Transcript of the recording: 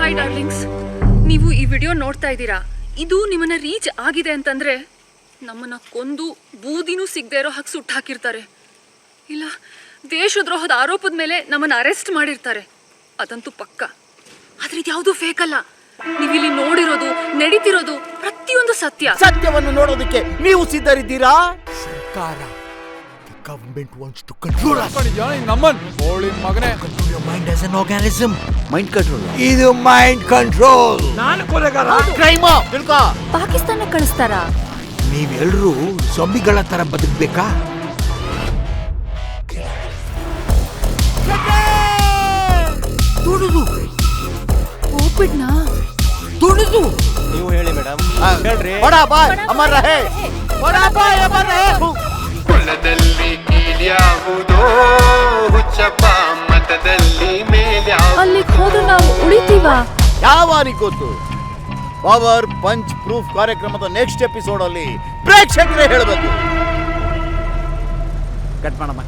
Hi darlings ನೀವು ಈ video ನೋಡ್ತಾ ಇದ್ದೀರಾ? ಇದು ನಿಮ್ಮನ್ನ ರೀಚ್ ಆಗಿದೆ ಅಂತಂದ್ರೆ ನಮ್ಮನ್ನ ಕೊಂದು ಬೂದಿನೂ ಸಿಗದೆ ಇರೋ ಹಾಗೆ ಸುಟ್ಟು ಹಾಕಿರ್ತಾರೆ. ಇಲ್ಲ ದೇಶದ್ರೋಹದ ಆರೋಪದ ಮೇಲೆ ನಮ್ಮನ್ನ ಅರೆಸ್ಟ್ ಮಾಡಿರ್ತಾರೆ. ಅದಂತೂ ಪಕ್ಕ. ಆದ್ರೆ ಇದ್ಯಾವುದು ಫೇಕ್ ಅಲ್ಲ. ನೀವಿಲ್ಲಿ ನೋಡಿರೋದು ನಡೀತಿರೋದು ಪ್ರತಿಯೊಂದು ಸತ್ಯ. ಸತ್ಯವನ್ನು ನೋಡೋದಕ್ಕೆ ನೀವು ಸಿದ್ಧರಿದ್ದೀರಾ? ಸರ್ಕಾರ ಗವರ್ಮೆಂಟ್ ವಾಂಟ್ಸ್ ಟು ಕಂಟ್ರೋಲ್ ನಮ್ಮನ್? ಮಗನೇ. Control mind as an organism mind control ಇದು ಮೈಂಡ್ ಕಂಟ್ರೋಲ್ ಕ್ರೈಮ್ ತಿಳ್ಕೊ. ಪಾಕಿಸ್ತಾನ ಕಳಿಸ್ತಾರ? ನೀವೆಲ್ಲರೂ ಸೊಂಬಿಗಳ ತರ ಬದುಕ್ಬೇಕಾ? ದುಡಿದು ಹೋಗ್ಬಿಡ್ನಾ ದುಡಿದು ನೀವು ಹೇಳಿ ಮೇಡಮ್. ಹೇಳ್ರಿ. ಬಡ ಬಾಯ್ ಅಮರ್ ರಹೆ. ಬಡ ಬಾಯ್ ಅಮರ್ ರಹೇ. ಕುಲದಲ್ಲಿ ಕೀಳ್ಯಾವುದೋ ಹುಚ್ಚಪ್ಪ ಮತದಲ್ಲಿ ಮೇ ಉಳಿತೀವಾ ಯಾವಾರಿಗ್ ಗೊತ್ತು ಪವರ್ ಪಂಚ್ ಪ್ರೂಫ್ ಕಾರ್ಯಕ್ರಮದ ನೆಕ್ಸ್ಟ್ ಎಪಿಸೋಡ್ ಅಲ್ಲಿ ಪ್ರೇಕ್ಷಕರೇ ಹೇಳಬೇಕು. ಕಟ್ ಮಾಡಮ್ಮ.